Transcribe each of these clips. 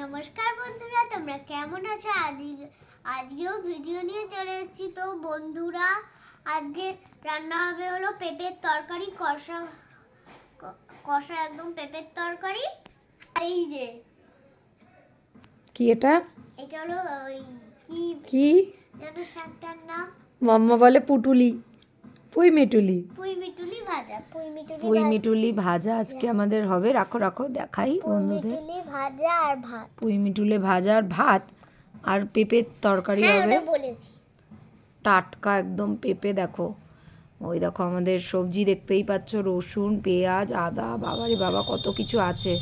নমস্কার বন্ধুরা তোমরা কেমন আছো? আজকে আজকেও ভিডিও নিয়ে চলে এসেছি। তো বন্ধুরা আজকে রান্না হবে হলো পেঁপের তরকারি কষা কষা একদম পেঁপের তরকারি। আর এই যে কি এটা? এটা হলো ওই কি? কি? যেন শাকটার নাম। মাম্মা বলে পুটুলি। পুই মিটুলি। পুঁই মিটুলি ভাজা পুঁই মিটুলি পুই মিটুলি ভাজা আজকে আমাদের হবে। রাখো রাখো দেখাই বন্ধুদের। মিটুলি ভাজা আর ভাত। পুই মিটুলে ভাজা আর ভাত আর পেঁপের তরকারি হ্যাঁ হবে। টাটকা একদম পেঁপে দেখো। ওই দেখো আমাদের সবজি দেখতেই পাচ্ছ রসুন পেঁয়াজ আদা। বাবারে বাবা কত কিছু আছে।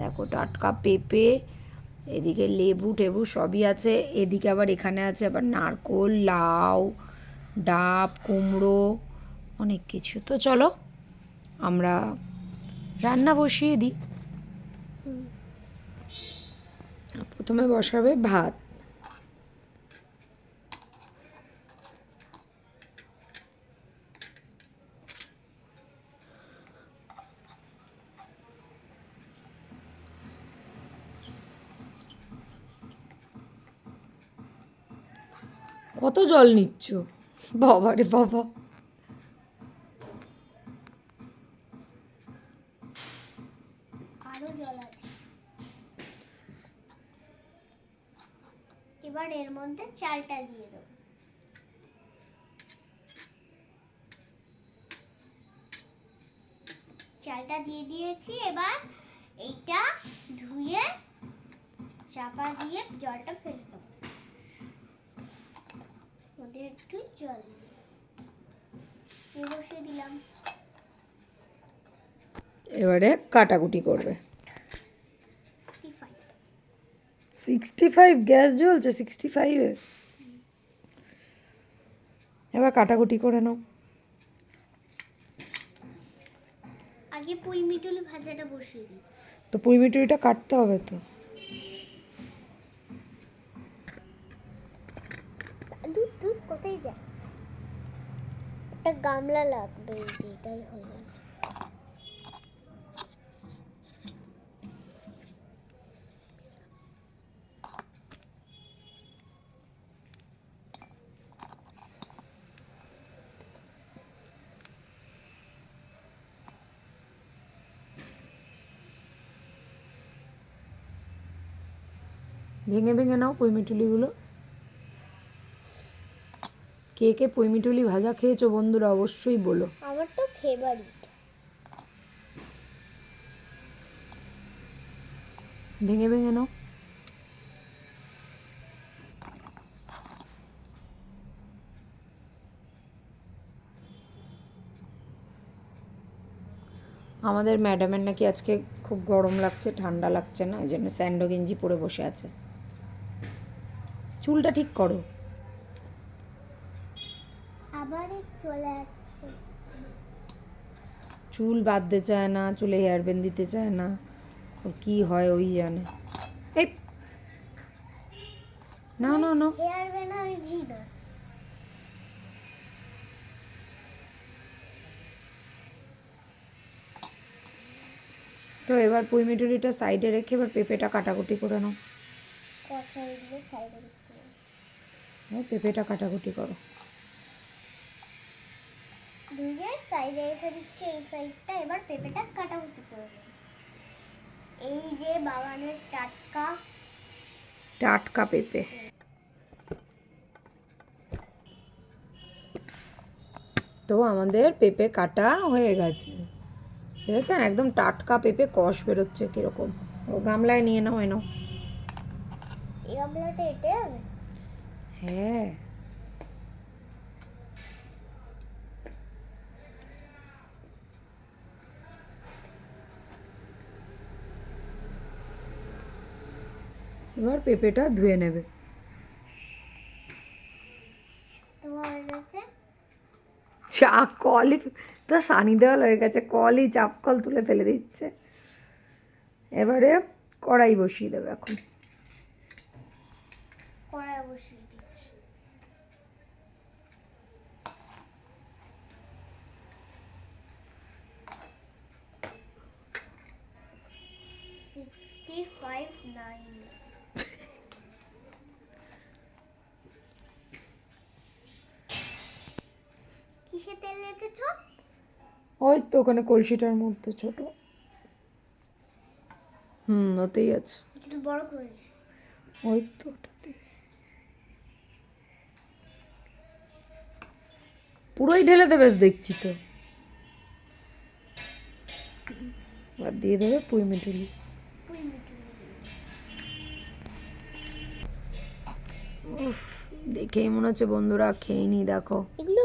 দেখো টাটকা পেঁপে এদিকে লেবু টেবু সবই আছে। এদিকে আবার এখানে আছে আবার নারকোল লাউ ডাব, কুমড়ো, অনেক কিছু। তো চলো, আমরা রান্না বসিয়ে দিই। প্রথমে বসাবে ভাত। কত জল নিচ্ছ? বাবা। রে বাবা এবার এর মধ্যে চালটা দিয়ে দেবো। চালটা দিয়ে দিয়েছি, এবার এইটা ধুয়ে, চাপা দিয়ে জলটা ফেলে একটু জল দিয়ে বসিয়ে দিলাম। এবারে কাটাকুটি করবে। সিক্সটি ফাইভ গ্যাস জ্বলছে সিক্সটি ফাইভে এবার কাটাকুটি করে নাও। আগে পুঁই মিটুলি ভাজাটা বসিয়ে দিই। তো পুঁই মিটুরিটা কাটতে হবে তো। দূর দূর কোথায় যাচ্ছে একটা গামলা লাগবে এই যে এটাই হলো ভেঙে ভেঙে নাও পুঁই মিটুলিগুলো কে কে পুঁই ভাজা খেয়েছো বন্ধুরা অবশ্যই বলো। আমার তো ফেভারিট ভেঙে ভেঙে নাও। আমাদের ম্যাডামের নাকি আজকে খুব গরম লাগছে ঠান্ডা লাগছে না ওই জন্য স্যান্ডো গেঞ্জি পরে বসে আছে। চুলটা ঠিক করো। চলে বাঁধতে চায় না চুলে হেয়ার ব্যান্ড দিতে চায় না। কি হয় ওই জানে। এই! না না না হেয়ার ব্যান্ড আমি দিই না। তো এবার পুঁই মিটুরিটা সাইডে রেখে এবার পেঁপেটা কাটাকুটি করে নাও। পেঁপেটা কাটাকুটি করো। ধুয়ে সাইডে রেখে দিচ্ছি এই সাইডটা এবার পেঁপেটা কাটাকুটি করে দেবো। এই যে বাগানের টাটকা। টাটকা পেঁপে। তো আমাদের পেঁপে কাটা হয়ে গেছে। দেখেছেন? একদম টাটকা পেঁপে কষ বেরোচ্ছে কীরকম। ও গামলায় নিয়ে নাও এ নাও। এই গামলাটা এটে হ্যাঁ। এবার পেঁপেটা ধুয়ে নেবে। চা কলই তো সানি দেওয়াল হয়ে গেছে কলই চাপ কল তুলে ফেলে দিচ্ছে। এবারে কড়াই বসিয়ে দেবে এখন। কড়াই বসিয়ে দিচ্ছি। সিক্সটি ফাইভ নাইন ওই তো ওখানে কলসিটার মধ্যে ছোট। হুম ওতেই আছে। একটু বড় ওই তো ওটাতে পুরোই ঢেলে দেবে দেখছি তো। আর দিয়ে দেবে পুঁই মিটুলি দেখেই মনে হচ্ছে বন্ধুরা খেয়ে নি দেখো। এগুলো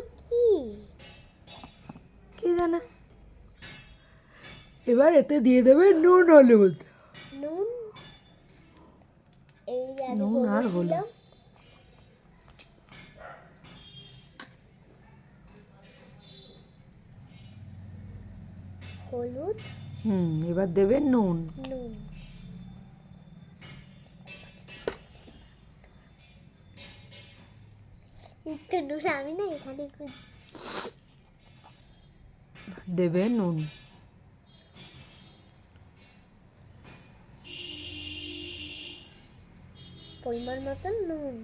এবার এতে দিয়ে দেবে নুন হলুদ। নুন? এই নুন আর হলুদ। হলুদ? হুম এবার দেবে নুন। নুন। একটু নুন আমি না এখানে দেবে নুন। পরিমাণ মতন নুন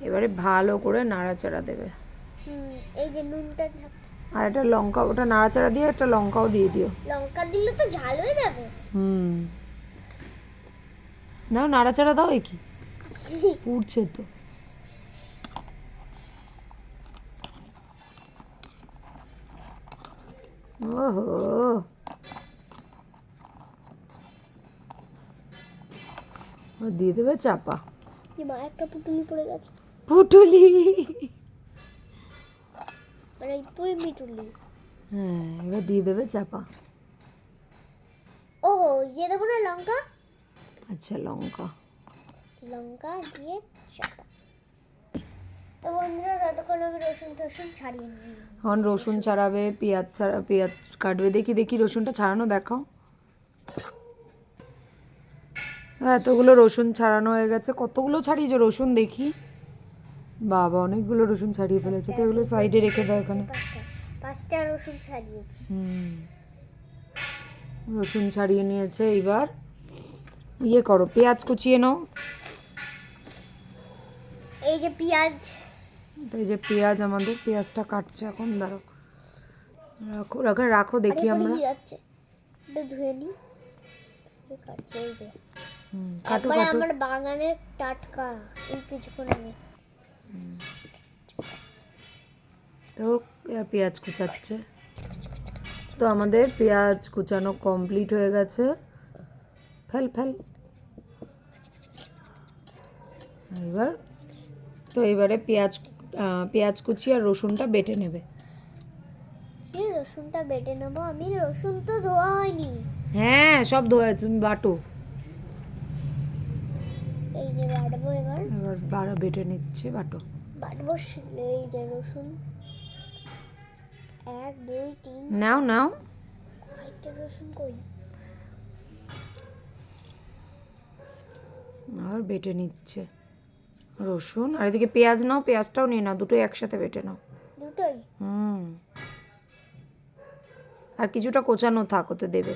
এবারে ভালো করে নাড়াচাড়া দেবে। হুম, এই যে নুনটা আর একটা লঙ্কা ওটা নাড়াচাড়া দিয়ে একটা লঙ্কাও দিয়ে দিও। লঙ্কা দিলে তো ঝাল হয়ে যাবে। হুম। না নাড়াচাড়া দাও কি? পুড়ছে তো। ওহো। ও দিয়ে দেবে চাপা। মা একটা পুটুলি পড়ে গেছে। পুটুলি। মানে এই মিটুলি হ্যাঁ এবার দিয়ে দেবে চাপা। ও ইয়ে দেবো না লঙ্কা? আচ্ছা লঙ্কা। লঙ্কা দিয়ে চাপা। তো বন্ধুরা ততক্ষণ আমি রসুন টসুন ছাড়িয়ে নিই। এখন রসুন ছাড়াবে পেঁয়াজ ছাড়া পেঁয়াজ কাটবে। দেখি দেখি রসুনটা ছাড়ানো দেখাও। এতগুলো রসুন ছাড়ানো হয়ে গেছে। কতগুলো ছাড়িয়েছো রসুন দেখি। বাবা অনেকগুলো রসুন ছাড়িয়ে ফেলেছে। তো এগুলো সাইডে রেখে দাও ওখানে পাঁচটা রসুন ছাড়িয়েছি। হুম। রসুন ছাড়িয়ে নিয়েছে এবার ইয়ে করো পেঁয়াজ কুচিয়ে নাও। এই যে পেঁয়াজ। তো এই যে পেঁয়াজ আমাদের পেঁয়াজটা কাটছে এখন দাঁড়ো রাখো রাখো রাখো দেখি আমরা। ধুয়ে নিই। কাটছে এই যে। কাটো আমার বাগানের টাটকা এই কিছুক্ষণ আগে। তো পেঁয়াজ কুচাচ্ছে। তো আমাদের পেঁয়াজ কুচানো কমপ্লিট হয়ে গেছে। ফেল ফেল। এবার তো এবারে পেঁয়াজ পেঁয়াজ কুচি আর রসুনটা বেটে নেবে। রসুনটা বেটে নেব? আমি রসুন তো ধোয়া হয়নি। হ্যাঁ সব ধোয়া তুমি বাটো। এই যে বাটবো এবার। এবার বাড়া বেটে নিচ্ছে বাটো। বাটবো এই যে রসুন। এক দুই তিন। নাও নাও। আরেকটা রসুন কই আর বেটে নিচ্ছে রসুন। আর এদিকে পেঁয়াজ নাও পেঁয়াজটাও নিয়ে নাও দুটোই একসাথে বেটে নাও। দুটোই? হুম। আর কিছুটা কোচানো থাক ওতে দেবে।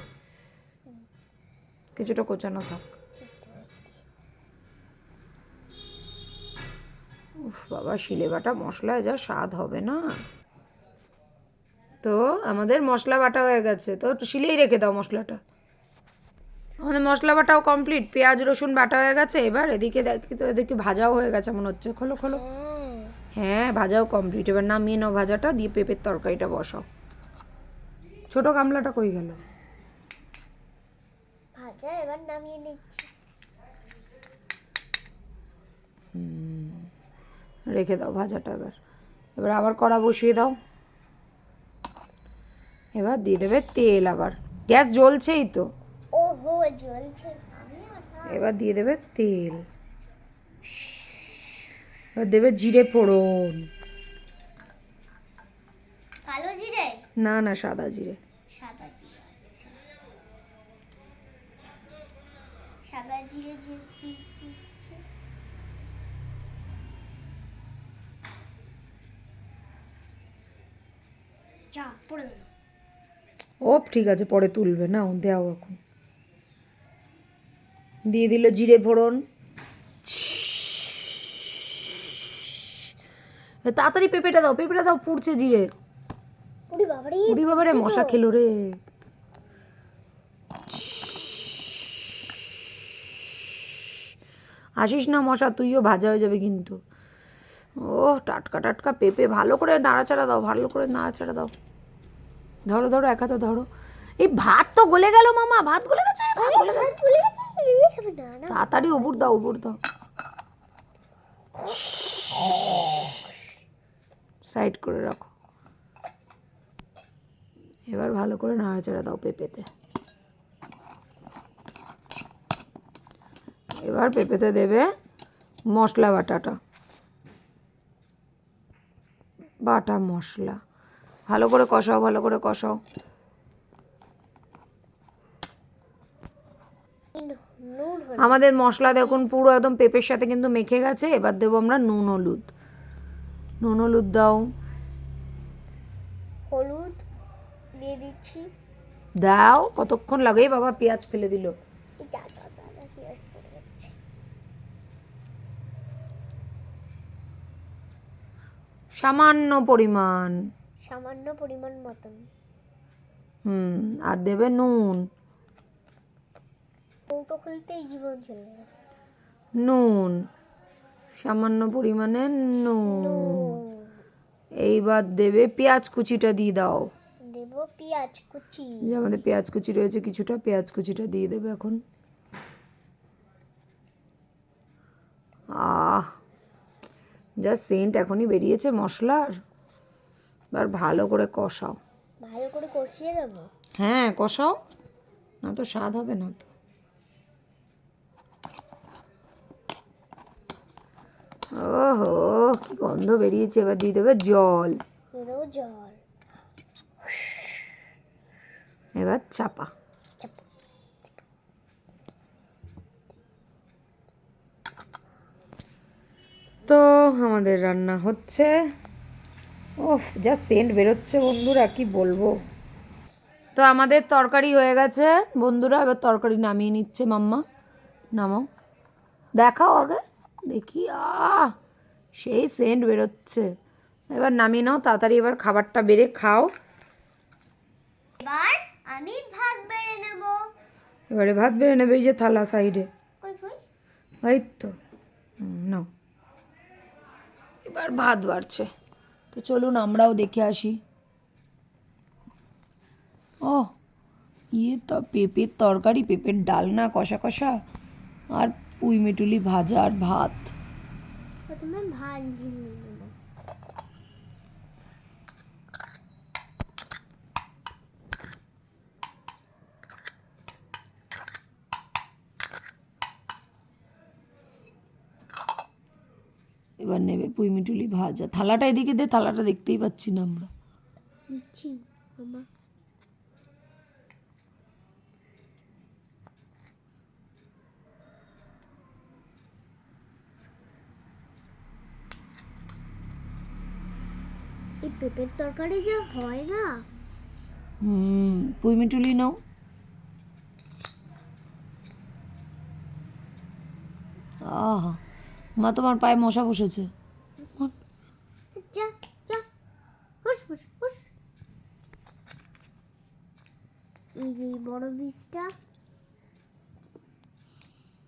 কিছুটা কোচানো থাক। বাবা শিলে বাটা মশলায় যা স্বাদ হবে না। তো আমাদের মশলা বাটা হয়ে গেছে। তো শিলেই রেখে দাও মশলাটা। আমাদের মশলা বাটাও কমপ্লিট পেঁয়াজ, রসুন বাটা হয়ে গেছে এবার। এদিকে দেখি, তো এদিকে ভাজাও হয়ে গেছে মনে হচ্ছে। খোলো খোলো। হ্যাঁ হ্যাঁ ভাজাও কমপ্লিট এবার নামিয়ে নাও ভাজাটা। দিয়ে পেঁপের তরকারিটা বসাও। ছোট গামলাটা কই গেল? ভাজা এবার নামিয়ে নিচ্ছি। রেখে দাও ভাজাটা এবার। এবার আবার কড়া বসিয়ে দাও। এবার দিয়ে দেবে তেল আবার। গ্যাস জ্বলছেই তো। ওঠা এবার দিয়ে দেবে তেল। এবার দেবে জিরে ফোড়ন। কালো জিরে? না না সাদা জিরে। সাদা জিরে আচ্ছা। সাদা জিরে যে কি দিচ্ছে? যা পড়ে গেল ও ঠিক আছে পরে তুলবে। না দেও এখন। দিয়ে দিল জিরে ফোড়ন। তাড়াতাড়ি পেঁপেটা দাও পেঁপেটা দাও পুড়ছে জিরে। উড়ি বাবারে মশা খেলো রে। আসিস না মশা তুইও ভাজা হয়ে যাবে কিন্তু। ও টাটকা টাটকা পেঁপে। ভালো করে নাড়াচাড়া দাও ভালো করে নাড়াচাড়া দাও। ধরো ধরো একা তো ধরো। এই ভাত তো গলে গেল মামা। ভাত গলে গেছে? ভাত গলে গেছে? ভুলে গেছি? না না। তাড়াতাড়ি উবুর দাও উবুর দাও। সাইড করে রাখো। এবার ভালো করে নাড়াচাড়া দাও পেঁপেতে। এবার পেঁপেতে দেবে মশলা বাটাটা। বাটা মশলা। ভালো করে কষাও ভালো করে কষাও। আমাদের মশলা দেখুন পুরো একদম পেঁপের সাথে কিন্তু মেখে গেছে। এবার দেবো আমরা নুন হলুদ। নুন হলুদ দাও। হলুদ দিয়ে দিচ্ছি। দাও কতক্ষণ লাগে? বাবা পেঁয়াজ ফেলে দিল এই যা যা যা যা পেঁয়াজ পড়ে যাচ্ছে সামান্য পরিমাণ। সামান্য পরিমাণ মতন। হুম আর দেবে নুন। কৌটো খুলতেই জীবন চলে যাবে নুন সামান্য পরিমাণে নুন। এইবার দেবে পেঁয়াজ কুচিটা দিয়ে দাও। দেব পেঁয়াজ কুচি। যে আমাদের পেঁয়াজ কুচি রয়েছে কিছুটা পেঁয়াজ কুচিটা দিয়ে দেবে এখন। যা সেন্ট এখনই বেরিয়েছে মশলার? এবার ভালো করে কষাও। ভালো করে কষিয়ে দেবো হ্যাঁ কষাও। না তো স্বাদ হবে না তো। ওহো কি গন্ধ বেরিয়েছে। এবার দিয়ে দেবে জল। জল। এবার চাপা চাপ। তো আমাদের রান্না হচ্ছে। ওফ যা সেন্ট বেরোচ্ছে বন্ধুরা কি বলব? তো আমাদের তরকারি হয়ে গেছে। বন্ধুরা এবার তরকারি নামিয়ে নিচ্ছে মাম্মা। নামাও। দেখাও আগে। দেখি আহ সেই সেন্ট বেরোচ্ছে। এবার নামিয়ে নাও তাড়াতাড়ি এবার খাবারটা বেড়ে খাও। এবার আমি ভাত বেড়ে নেব। এবারে ভাত বেড়ে নেবে এই যে থালা সাইডে। কই তো। নাও। এবার ভাত বাড়ছে। তো চলুন আমরাও দেখে আসি। ও ইয়ে তো পেঁপের তরকারি, পেঁপের ডাল না কষা কষা আর পুঁই মেটুলি ভাজা আর ভাত। প্রথমে ভাত দিয়ে নেব এবার নেবে পুঁই মিটুলি ভাজা। থালাটা এদিকে দে থালাটা দেখতেই পাচ্ছি না আমরা। এই পেঁপের তরকারি যে হয় না? হুম পুঁই মিটুলি নাও। আহা। মা তোমার পায়ে মশা বসেছে। বড় বীজটা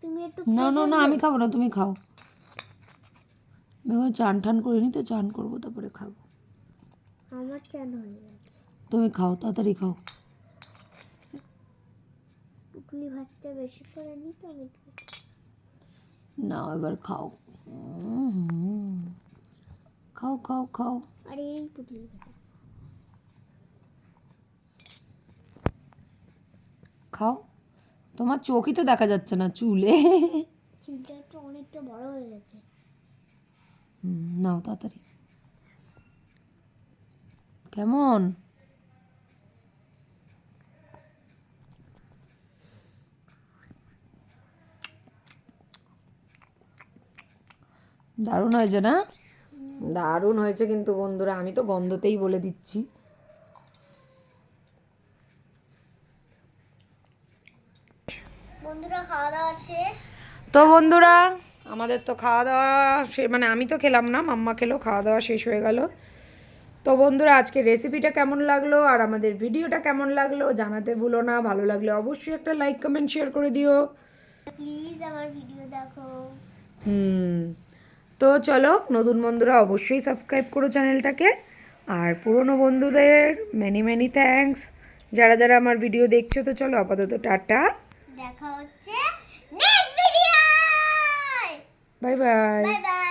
তুমি একটু না না না আমি খাব না তুমি খাও। আমি চান ঠান করিনি তো চান করব তারপরে খাব। আমার চান হয়ে গেছে। তুমি খাও তাড়াতাড়ি খাও। পুকলি ভাতটা বেশি করে নি তো আমি একটু না এবার খাও। খাও খাও খাও। আর এই খাও। তোমার চোখই তো দেখা যাচ্ছে না চুলে। চিলটা একটু অনেকটা বড় হয়ে গেছে। নাও তাড়াতাড়ি। কেমন? দারুণ হয়েছে না? দারুণ হয়েছে কিন্তু বন্ধুরা আমি তো গন্ধতেই বলে দিচ্ছি। বন্ধুরা খাওয়া দাওয়া শেষ? তো বন্ধুরা আমাদের তো খাওয়া দাওয়া মানে আমি তো খেলাম না মাম্মা খেলো খাওয়া দাওয়া শেষ হয়ে গেল। তো বন্ধুরা আজকে রেসিপিটা কেমন লাগল আর আমাদের ভিডিওটা কেমন লাগল জানাতে ভুলো না ভালো লাগলে অবশ্যই একটা লাইক কমেন্ট শেয়ার করে দিও। প্লিজ আমার ভিডিও দেখো। হুম। তো চলো নতুন বন্ধুরা অবশ্যই সাবস্ক্রাইব করো চ্যানেলটাকে। আর পুরনো বন্ধুদের মেনি মেনি থ্যাংকস যারা যারা আমার ভিডিও দেখছ তো চলো আপাতত টাটা। দেখা হচ্ছে next video bye bye bye bye